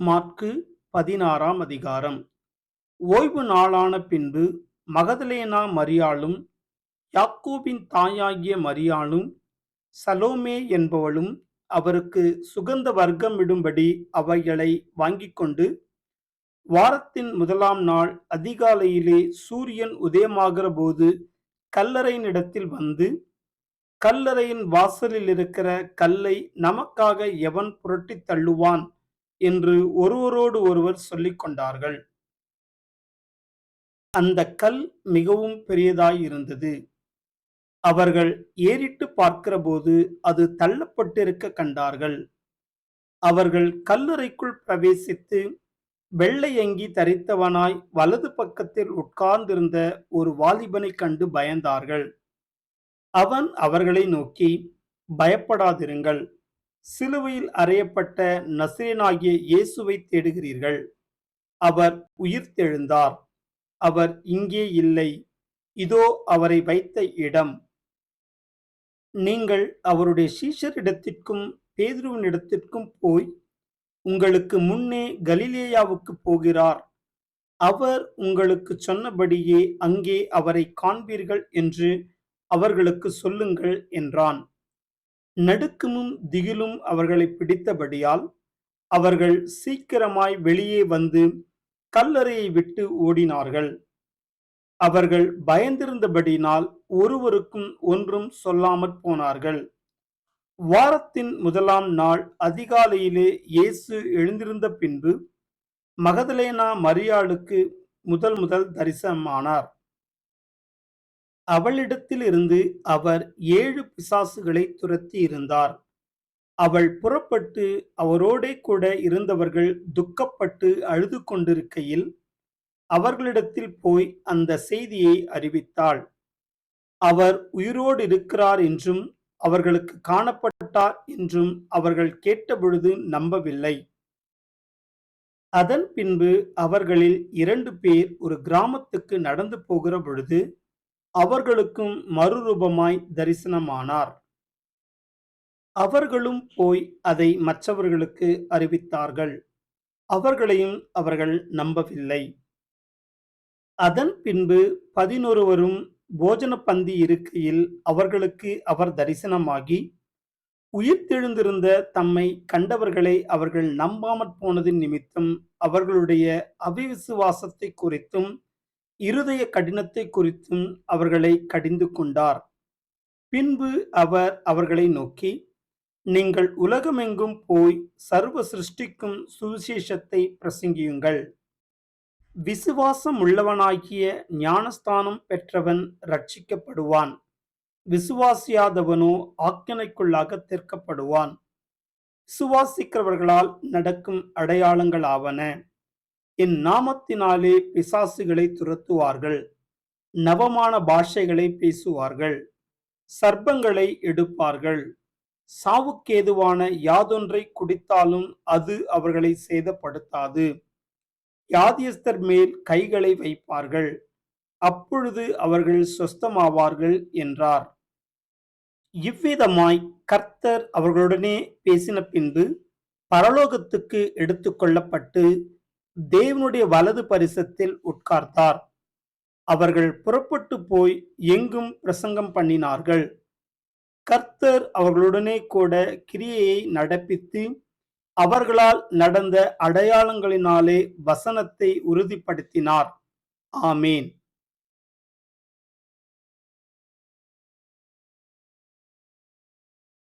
மாற்கு பதினாறாம் அதிகாரம். ஓய்வு நாளான பின்பு மகதலேனா மரியாளும் யாக்கோபின் தாயாகிய மரியாளும் சலோமே என்பவளும் அவருக்கு சுகந்த வர்க்கமிடும்படி அவைகளை வாங்கிக் கொண்டு வாரத்தின் முதலாம் நாள் அதிகாலையிலே சூரியன் உதயமாகிற போது கல்லறையினிடத்தில் வந்து கல்லறையின் வாசலில் இருக்கிற கல்லை நமக்காக எவன் புரட்டித் தள்ளுவான்? என்று ஒருவரோடு ஒருவர் சொல்லிக் கொண்டார்கள் அந்த கல் மிகவும் பெரியதாய் இருந்தது அவர்கள் ஏறிட்டு பார்க்கிறபோது அது தள்ளப்பட்டிருக்க கண்டார்கள். அவர்கள் கல்லறைக்குள் பிரவேசித்து வெள்ளை அங்கி தரித்தவனாய் வலது பக்கத்தில் உட்கார்ந்திருந்த ஒரு வாலிபனை கண்டு பயந்தார்கள். அவன் அவர்களை நோக்கி பயப்படாதிருங்கள். சிலுவையில் அறையப்பட்ட நசிரேனாகிய இயேசுவை தேடுகிறீர்கள். அவர் உயிர் தெழுந்தார். அவர் இங்கே இல்லை. இதோ அவரை வைத்த இடம். நீங்கள் அவருடைய சீஷரிடத்திற்கும் பேதுருவினிடத்திற்கும் போய் உங்களுக்கு முன்னே கலிலேயாவுக்கு போகிறார். அவர் உங்களுக்கு சொன்னபடியே அங்கே அவரை காண்பீர்கள் என்று அவர்களுக்கு சொல்லுங்கள் என்றான். நடுக்கமும் திகிலும் அவர்களை பிடித்தபடியால் அவர்கள் சீக்கிரமாய் வெளியே வந்து கல்லறையை விட்டு ஓடினார்கள். அவர்கள் பயந்திருந்தபடினால் ஒருவருக்கும் ஒன்றும் சொல்லாமற் போனார்கள். வாரத்தின் முதலாம் நாள் அதிகாலையிலே இயேசு எழுந்திருந்த பின்பு மகதலேனா மரியாளுக்கு முதல் முதல் தரிசனமானார். அவளிடத்திலிருந்து அவர் ஏழு பிசாசுகளை துரத்தி இருந்தார் அவள் புறப்பட்டு அவரோடே கூட இருந்தவர்கள் துக்கப்பட்டு அழுது கொண்டிருக்கையில் அவர்களிடத்தில் போய் அந்த செய்தியை அறிவித்தாள். அவர் உயிரோடு இருக்கிறார் என்றும் அவர்களுக்கு காணப்பட்டார் என்றும் அவர்கள் கேட்டபொழுது நம்பவில்லை. அதன் பின்பு அவர்களில் இரண்டு பேர் ஒரு கிராமத்துக்கு நடந்து போகிற பொழுது அவர்களுக்கும் மறுரூபமாய் தரிசனமானார். அவர்களும் போய் அதை மற்றவர்களுக்கு அறிவித்தார்கள். அவர்களையும் அவர்கள் நம்பவில்லை. அதன் பின்பு பதினொருவரும் போஜன பந்தி இருக்கையில் அவர்களுக்கு அவர் தரிசனமாகி உயிர்த்தெழுந்திருந்த தம்மை கண்டவர்களை அவர்கள் நம்பாமற் போனதின் நிமித்தம் அவர்களுடைய அவிவிசுவாசத்தை குறித்தும் இருதய கடினத்தை குறித்தும் அவர்களை கடிந்து கொண்டார். பின்பு அவர் அவர்களை நோக்கி நீங்கள் உலகமெங்கும் போய் சர்வ சிருஷ்டிக்கும் சுவிசேஷத்தை பிரசங்கியுங்கள். விசுவாசம் உள்ளவனாகிய ஞானஸ்தானம் பெற்றவன் ரட்சிக்கப்படுவான் விசுவாசியாதவனோ ஆக்கினைக்குள்ளாக தீர்க்கப்படுவான். விசுவாசிக்கிறவர்களால் நடக்கும் அடையாளங்களாவன. என் நாமத்தினாலே பிசாசுகளை துரத்துவார்கள். நவமான பாஷைகளை பேசுவார்கள். சர்ப்பங்களை எடுப்பார்கள். சாவுக்கேதுவான யாதொன்றை குடித்தாலும் அது அவர்களை சேதப்படுத்தாது. யாதியஸ்தர் மேல் கைகளை வைப்பார்கள். அப்பொழுது அவர்கள் சொஸ்தமாவார்கள் என்றார். இவ்விதமாய் கர்த்தர் அவர்களுடனே பேசின பின்பு பரலோகத்துக்கு எடுத்துக்கொள்ளப்பட்டு தேவனுடைய வலது பரிசத்தில் உட்கார்ந்தார் அவர்கள் புறப்பட்டு போய் எங்கும் பிரசங்கம் பண்ணினார்கள். கர்த்தர் அவர்களுடனே கூட கிரியையை நடப்பித்து அவர்களால் நடந்த அடையாளங்களினாலே வசனத்தை உறுதிப்படுத்தினார். ஆமேன்.